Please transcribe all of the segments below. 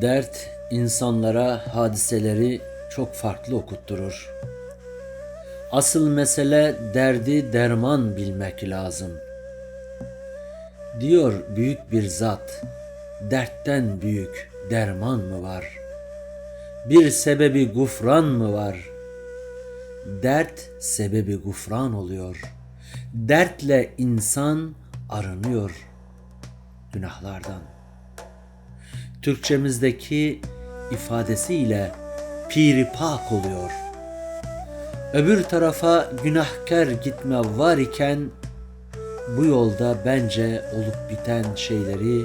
Dert insanlara hadiseleri çok farklı okutturur. Asıl mesele derdi derman bilmek lazım. Diyor büyük bir zat, dertten büyük derman mı var? Bir sebebi gufran mı var? Dert sebebi gufran oluyor. Dertle insan arınıyor günahlardan. Türkçemizdeki ifadesiyle piri pak oluyor. Öbür tarafa günahkar gitme var iken bu yolda bence olup biten şeyleri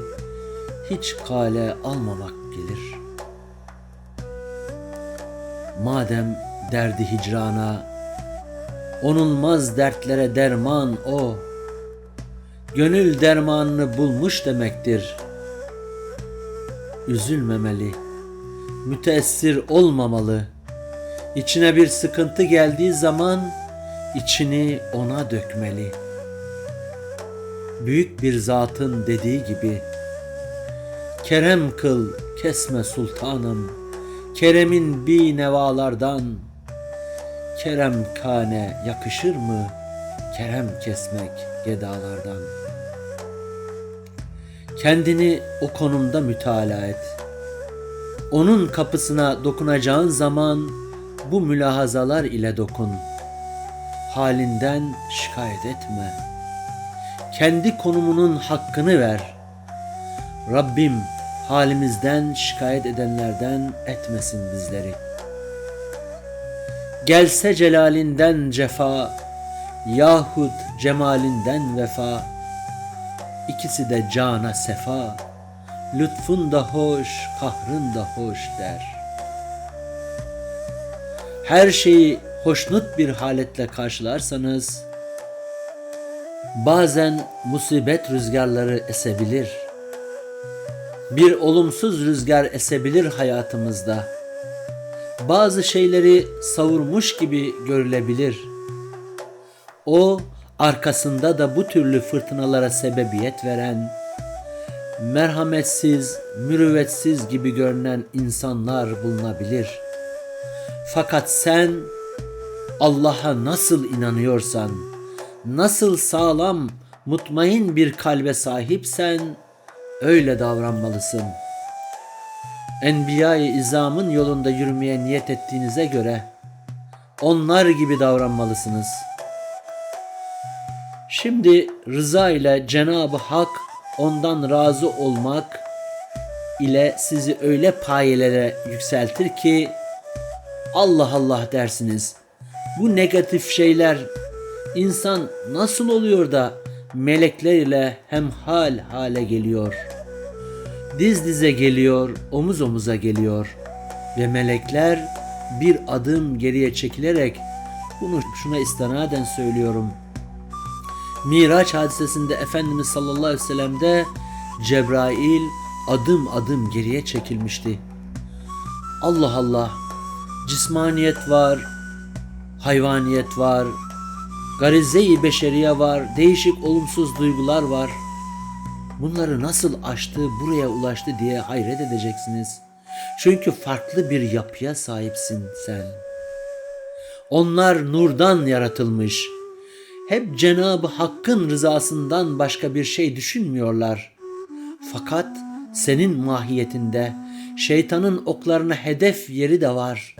hiç kale almamak gelir. Madem derdi hicrana, onulmaz dertlere derman o, gönül dermanını bulmuş demektir.'' Üzülmemeli, müteessir olmamalı. İçine bir sıkıntı geldiği zaman içini ona dökmeli. Büyük bir zatın dediği gibi Kerem kıl kesme sultanım Keremin bi nevalardan Kerem kane yakışır mı Kerem kesmek gedalardan.'' Kendini o konumda mütalaa et. Onun kapısına dokunacağın zaman bu mülahazalar ile dokun. Halinden şikayet etme. Kendi konumunun hakkını ver. Rabbim halimizden şikayet edenlerden etmesin bizleri. Gelse celalinden cefa yahut cemalinden vefa İkisi de cana sefa, lütfun da hoş, kahrın da hoş der. Her şeyi hoşnut bir haletle karşılarsanız, bazen musibet rüzgarları esebilir. Bir olumsuz rüzgar esebilir hayatımızda. Bazı şeyleri savurmuş gibi görülebilir. O arkasında da bu türlü fırtınalara sebebiyet veren, merhametsiz, mürüvvetsiz gibi görünen insanlar bulunabilir. Fakat sen Allah'a nasıl inanıyorsan, nasıl sağlam, mutmain bir kalbe sahipsen öyle davranmalısın. Enbiya-i İzam'ın yolunda yürümeye niyet ettiğinize göre onlar gibi davranmalısınız.'' Şimdi rıza ile Cenab-ı Hak ondan razı olmak ile sizi öyle payelere yükseltir ki Allah Allah dersiniz. Bu negatif şeyler insan nasıl oluyor da melekler ile hemhal hale geliyor. Diz dize geliyor, omuz omuza geliyor ve melekler bir adım geriye çekilerek bunu şuna istinaden söylüyorum.'' Miraç hadisesinde Efendimiz sallallahu aleyhi ve sellem'de Cebrail adım adım geriye çekilmişti. Allah Allah cismaniyet var, hayvaniyet var, garize-i beşeriye var, değişik olumsuz duygular var. Bunları nasıl aştı, buraya ulaştı diye hayret edeceksiniz. Çünkü farklı bir yapıya sahipsin sen. Onlar nurdan yaratılmış.'' Hep Cenab-ı Hakk'ın rızasından başka bir şey düşünmüyorlar. Fakat senin mahiyetinde şeytanın oklarına hedef yeri de var.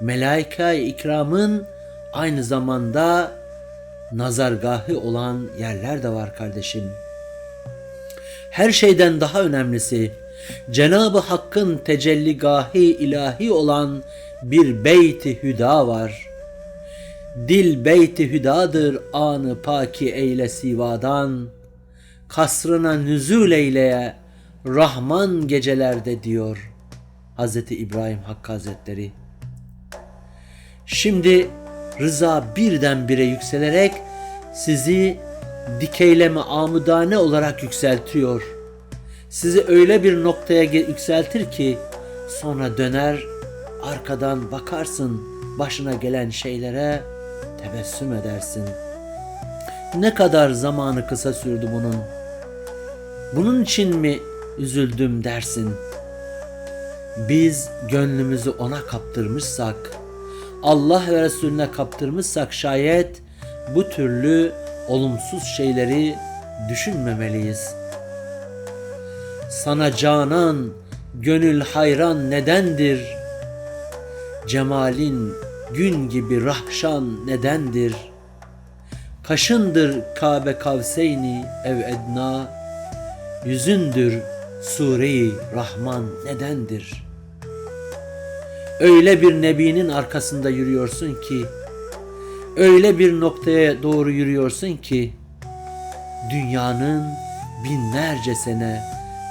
Melaika-i ikramın aynı zamanda nazargahı olan yerler de var kardeşim. Her şeyden daha önemlisi Cenab-ı Hakk'ın tecelligahi ilahi olan bir beyti hüda var.'' Dil beyti hüdadır anı paki eyle sivadan. Kasrına nüzul eyleye Rahman gecelerde diyor Hz. İbrahim Hakkı Hazretleri. Şimdi rıza birdenbire yükselerek sizi dikeyleme amudane olarak yükseltiyor. Sizi öyle bir noktaya yükseltir ki sonra döner arkadan bakarsın başına gelen şeylere tebessüm edersin. Ne kadar zamanı kısa sürdü bunun? Bunun için mi üzüldüm dersin? biz gönlümüzü ona kaptırmışsak, Allah ve Resulüne kaptırmışsak şayet bu türlü olumsuz şeyleri düşünmemeliyiz. Sana canan, gönül hayran nedendir? Cemalin gün gibi rahşan nedendir? Kaşındır Kabe Kavseyni ev edna, yüzündür Sure-i Rahman nedendir? Öyle bir nebinin arkasında yürüyorsun ki, öyle bir noktaya doğru yürüyorsun ki, dünyanın binlerce sene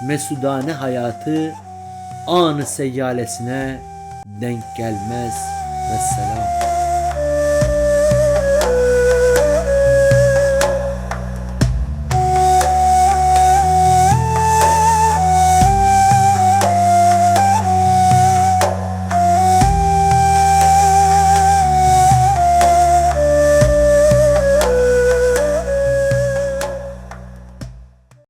mesudane hayatı anı seyyalesine denk gelmez. والسلام